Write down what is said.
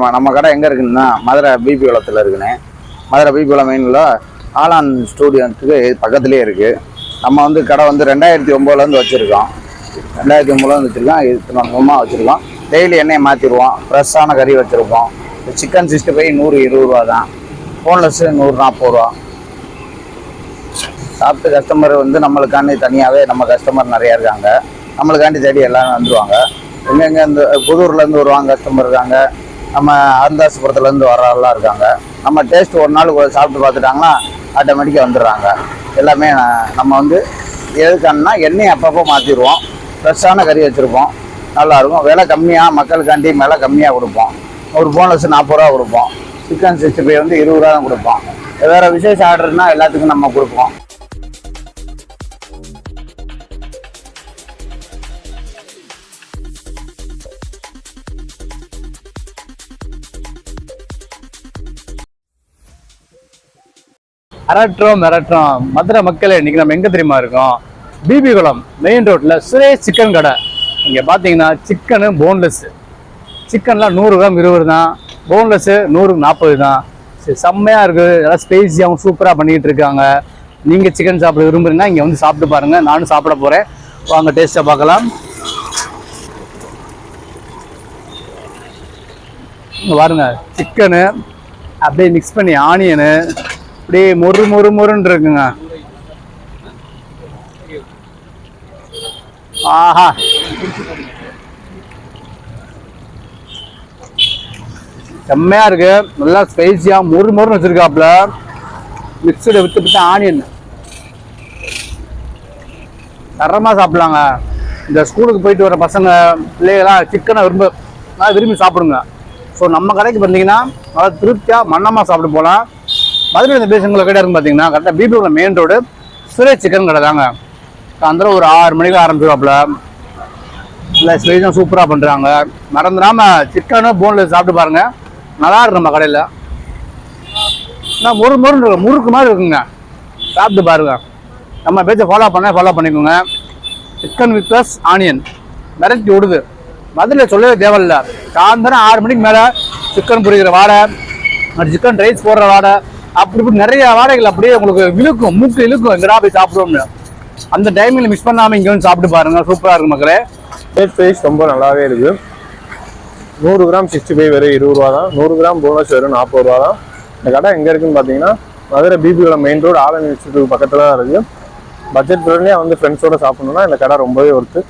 ஆமாம் நம்ம கடை எங்கே இருக்குன்னா மதுரை பிபி குளத்தில் இருக்குண்ணே. மதுரை பிபி குளம் மெயினில் ஆலான் ஸ்டூடியோத்துக்கு பக்கத்துலேயே இருக்குது நம்ம வந்து கடை வந்து ரெண்டாயிரத்தி ஒம்போதுலேருந்து வச்சுருக்கோம். ரெண்டாயிரத்தி ஒம்போதுலேருந்து வச்சுருக்கோம். இத்தனை வருஷமாக வச்சுருக்கோம். டெய்லி எண்ணெயை மாற்றிடுவோம் ஃப்ரெஷ்ஷான கறி வச்சுருப்போம். சிக்கன் சிக்ஸ்டி ஃபைவ் நூறு இருபது ரூபா தான். போன்லெஸ்ஸு நூறு நாற்பது ரூபா. சாப்பிட்டு கஸ்டமர் வந்து நம்மளுக்காண்டி தனியாகவே நம்ம கஸ்டமர் நிறையா இருக்காங்க. நம்மளுக்காண்டி தேடி எல்லாரும் வந்துடுவாங்க எங்கெங்கே இந்த புதூர்லேருந்து வருவாங்க கஸ்டமர் இருக்காங்க. நம்ம அருந்தாசிபுரத்துலேருந்து வரலாம் இருக்காங்க. நம்ம டேஸ்ட் ஒரு நாள் சாப்பிட்டு பார்த்துட்டாங்கன்னா ஆட்டோமேட்டிக்காக வந்துடுறாங்க. எல்லாமே நம்ம வந்து எதுக்கானா எண்ணெய் அப்பப்போ மாற்றிடுவோம் ஃப்ரெஷ்ஷான கறி வச்சுருப்போம். நல்லாயிருக்கும். விலை கம்மியாக மக்களுக்காண்டி விலை கம்மியாக கொடுப்போம். ஒரு போனஸ் நாற்பது ரூபா கொடுப்போம். சிக்கன் சிக்ஸ்டி ஃபைவ் வந்து இருபது ரூபா தான் கொடுப்போம். வேறு விசேஷ ஆர்டர்னால் எல்லாத்துக்கும் நம்ம கொடுப்போம். அரட்டுறோம் மிரட்டுறோம் மதுரை மக்களே இன்னைக்கு நம்ம எங்கே தெரியுமா இருக்கோம்? பிபி குளம் மெயின் ரோட்டில் சுரேஷ் சிக்கன் கடை. இங்கே பார்த்தீங்கன்னா சிக்கனு போன்லெஸ்ஸு சிக்கன்லாம் நூறு கிராம் இருபது தான். போன்லெஸ்ஸு நூறுக்கு நாற்பது தான். சரி இருக்குது இருக்கு. எல்லாம் ஸ்பைசியாகவும் சூப்பராக பண்ணிக்கிட்டு இருக்காங்க. நீங்கள் சிக்கன் சாப்பிட விரும்புறீங்கன்னா இங்கே வந்து சாப்பிட்டு பாருங்கள் நானும் சாப்பிட போகிறேன் வாங்க டேஸ்ட்டை பார்க்கலாம். இங்கே பாருங்கள் சிக்கனு அப்படியே மிக்ஸ் பண்ணி ஆனியனு அப்படியே மொறு மொறு மொறுன்னு இருக்குங்க. ஆஹா. செம்மையா இருக்கு. நல்லா ஸ்பைசியா மொறு மொறுன்னு வச்சிருக்காப்ல மிக்சடு வித்து வித்து ஆனியன் தரமா சாப்பிடலாங்க. இந்த ஸ்கூலுக்கு போயிட்டு வர பசங்க பிள்ளைகளாம் சிக்கனை விரும்ப நல்லா விரும்பி சாப்பிடுங்க. ஸோ நம்ம கடைக்கு வந்தீங்கன்னா நல்லா திருப்தியாக மன்னமாக சாப்பிட்டு போகலாம். மதுரை இந்த பேசுங்களை கடை பார்த்தீங்கன்னா கரெக்டாக பிபியோட மெயின் ரோடு சுரேஷ் சிக்கன் கடை தாங்க. சாயந்தரம் ஒரு ஆறு மணிக்கு ஆரம்பிச்சிருவாப்புல. இல்லை ஸ்பைஸும் சூப்பராக பண்ணுறாங்க மறந்துடாமல் சிக்கனும் போனில் சாப்பிட்டு பாருங்கள் நல்லா இருக்கு நம்ம கடையில். நான் ஒரு முருன்னு இருக்கு முறுக்கு மாதிரி இருக்குங்க. சாப்பிட்டு பாருங்க. நம்ம பேச்சை ஃபாலோ பண்ண ஃபாலோ பண்ணிக்கோங்க. சிக்கன் வித் ப்ளஸ் ஆனியன் மிரட்டி விடுது மதுரையில் சொல்லவே தேவையில்லை. சாயந்தரம் ஆறு மணிக்கு மேலே சிக்கன் பொரிக்கிற வாடை. சிக்கன் ரைஸ் போடுற வாடை. அப்படி இப்படி நிறைய வாடைகள் அப்படியே உங்களுக்கு இழுக்கும் மூக்கு இழுக்கும். எங்கடா போய் சாப்பிடுவோம்னு. அந்த டைமில் மிஸ் பண்ணாமல் இங்கே வந்து சாப்பிட்டு பாருங்க. சூப்பராக இருக்கும் மக்களே. டேஸ்ட் வைஸ் ரொம்ப நல்லாவே இருக்கு. நூறு கிராம் சிக்ஸ்டி ஃபைவ் வெறும் இருபது ரூபா தான். நூறு கிராம் போனஸ் வெறும் நாற்பது ரூபா தான். இந்த கடை எங்கே இருக்குன்னு பார்த்தீங்கன்னா மதுரை பிபியோட மெயின் ரோடு ஆலன் இன்ஸ்டியூட் பக்கத்தில் தான் இருக்குது பட்ஜெட் உடனே வந்து ஃப்ரெண்ட்ஸோட சாப்பிடணும்னா இந்த கடை ரொம்பவே ஒர்த்து